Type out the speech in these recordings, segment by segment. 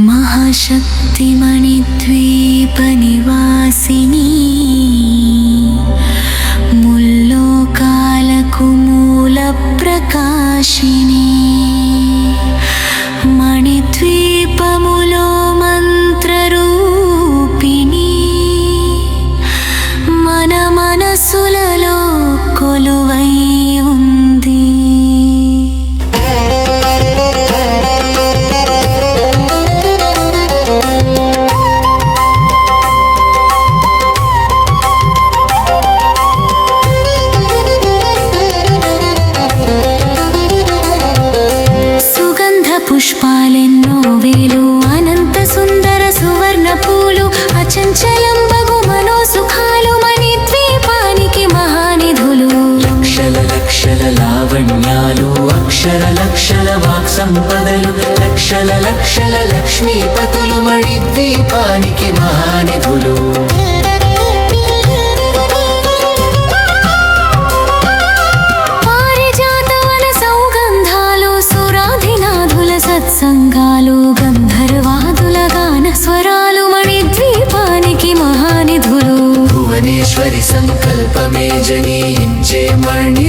महाशक्तिमणिद्वीपनिवासिनी లక్షల వాక్ సంపదలు లక్షల లక్షల లక్ష్మీపతులు మణి ద్వీపానికి మహానిధులు. గంధర్వాదుల గాన స్వరాలు ద్వీపానికి మహానిధులు. భువనేశ్వరి సంకల్పమే జనీంచే మణి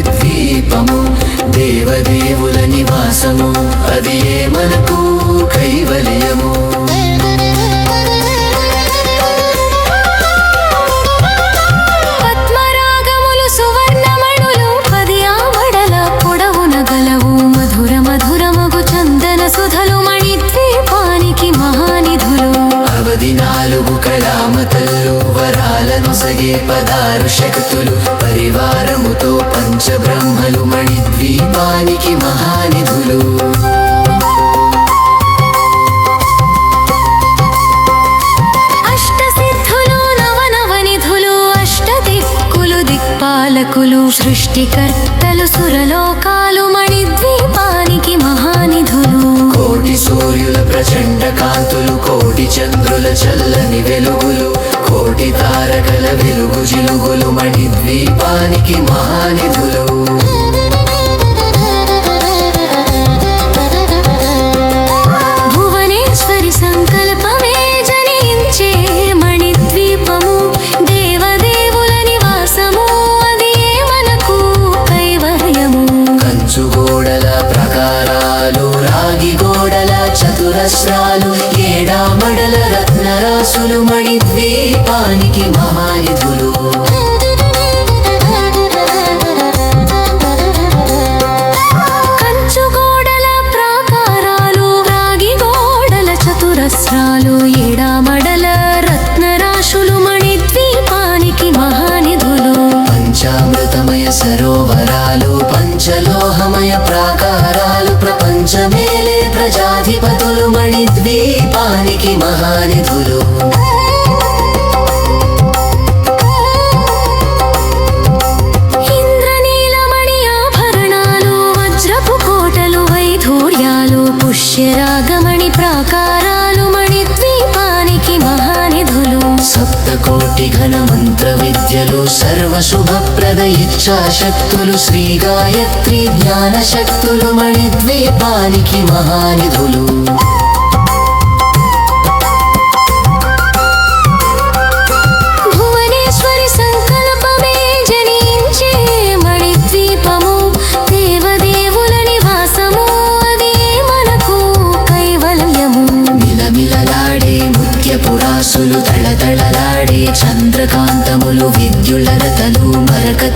ద్వీపానికి మహానిధులు. అవధి నాలుగు కళామతల్లో వరాలను సగే పదారు శక్తులు పరివారముతో పంచబ్రహ్మలు మణి ద్వీపానికి మహానిధులు. సృష్టికర్తలు సురలోకాలు మణిద్వీపానికి మహానిధులు. కోటి సూర్యుల ప్రచండ కాంతులు కోటి చంద్రుల చల్లని వెలుగులు కోటి తారకల వెలుగు జిలుగులు మణిద్వీపానికి మహా పంచలోహమయ ప్రాకారాలు ప్రపంచమేలే ప్రజాధిపతులు మణిద్వీపానికి మహానిధులు. ఆభరణాలు వజ్రపు కోటలు పుష్యరాగమణి ప్రాకారాలు మణి మహానిధులు సప్తకోటి ఘన మంత్ర విద్యలు సర్వ శుభప్రద ఇచ్ఛాశక్తులు శ్రీ గాయత్రి జ్ఞాన శక్తులు మణిద్వీపానికి మహానిధులు.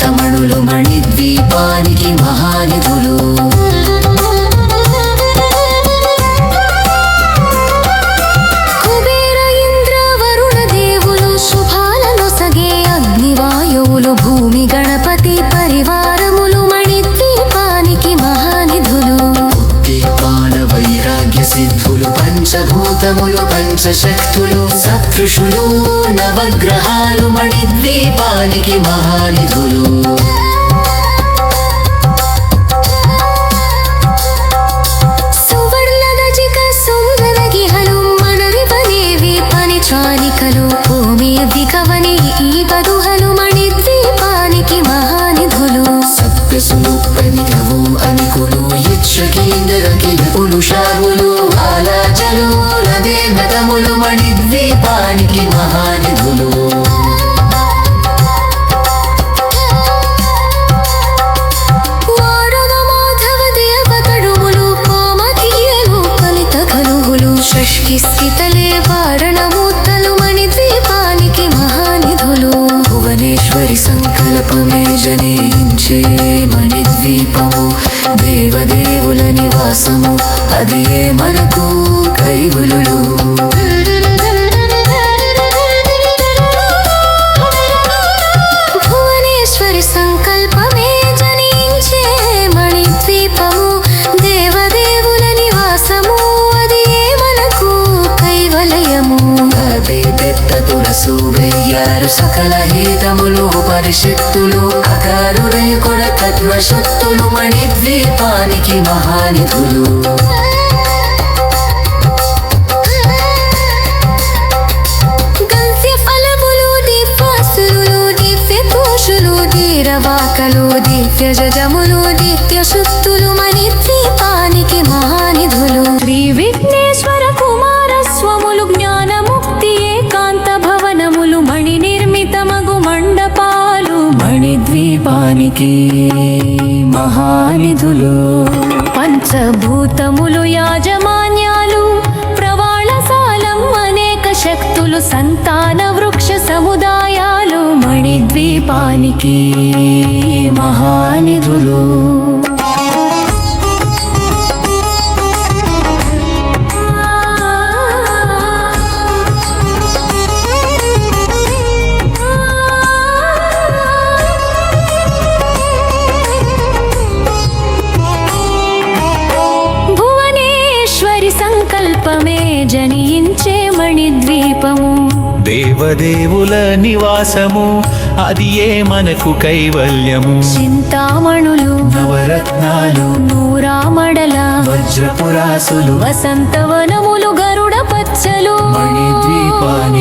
తమణులు మణిద్వీపానికి మహానిధులు. కుబేర ఇంద్ర వరుణ దేవులు శుభాలను సగే అగ్నివాయువులు భూమి గణపతి పరివారములు మణిద్వీపానికి మహానిధులు. దీపాల వైరాగ్య సిద్ధులు పంచభూ పంచభూతములు పంచశక్తులు సత్పురుషులు నవగ్రహాలు మణిద్వీపానికి మహానిధులు. జనించే మణిద్వీపము దేవదేవుల నివాసము అది మనకు కైవులు భువనేశ్వరి సంకల్పమే జనించే మణిద్వీపము దేవదేవుల నివాసము అది మనకు కైవలయము. అదే పెద్ద తులసు వెయ్యారు సకల హితములు పరిషత్తులు అకారుడై కొడ తత్వశక్తులు మణిద్వీపానికి మహానిధులు. గంధ్య ఫలములు దివ్యాసులు దివ్య పురుషులు మణిద్వీపానికి మహానిధులు. పంచభూతములు యాజమాన్యాలు ప్రవాళసాలం అనేక శక్తులు సంతాన వృక్ష సముదాయాలు మణిద్వీపానికి మహానిధులు. జనించే మణిద్వీపము. దేవదేవుల నివాసము అది ఏ మనకు కైవల్యము? చింతామణులు నవరత్నాలు నూరామడల వజ్రపురాసులు వసంతవనములు గరుడ పచ్చలు. మణిద్వీపానికి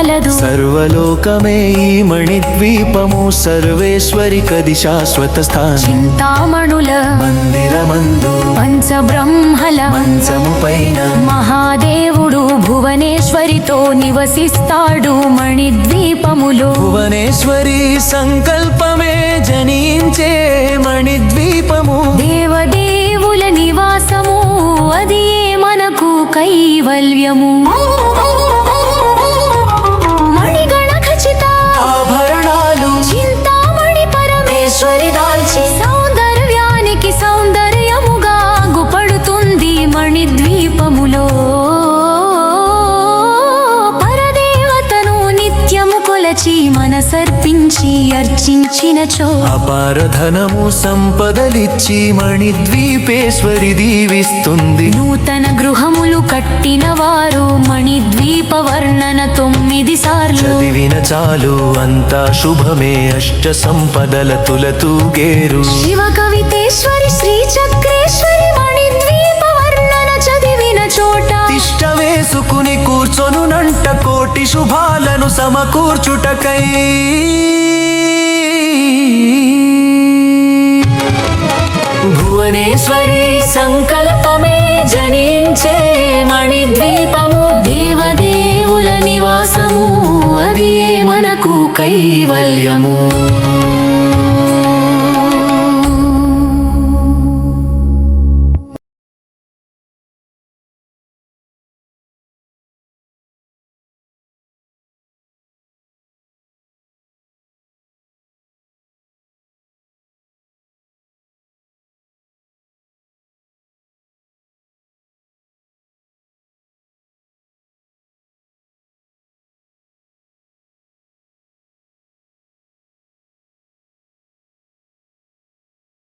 కలదు సర్వలోకమే ఈ మణిద్వీపము సర్వేశ్వరి కది శాశ్వత స్థానం. చింతామణుల మందిరమందు పంచబ్రహ్మల మంచము పైన. మహాదేవుడు భువనేశ్వరితో నివసిస్తాడు మణిద్వీపములో. భువనేశ్వరి సంకల్పమే జనించే మణిద్వీపము. దేవదేవుల నివాసము అది మనకు కైవల్యము? అర్చించినచో అపార ధనము సంపదలిచ్చి మణిద్వీపేశ్వరి దీవిస్తుంది. నూతన గృహములు కట్టిన వారు మణిద్వీప వర్ణన తొమ్మిది సార్లు. చదివిన చాలు అంతా శుభమే అష్ట సంపదల తులతూగేరు శివ కవితేశ్వరి శ్రీ చక్రేశ్వరి మణిద్వీప వర్ణన చదివిన చోట. తిష్ట వేసుకుని కూర్చొనునంట కోటి శుభాలను సమకూర్చుటకై. భువనేశ్వరి సంకల్పమే జనించే మణిద్వీపము దేవదేవుల నివాసము అది మనకు కైవల్యము.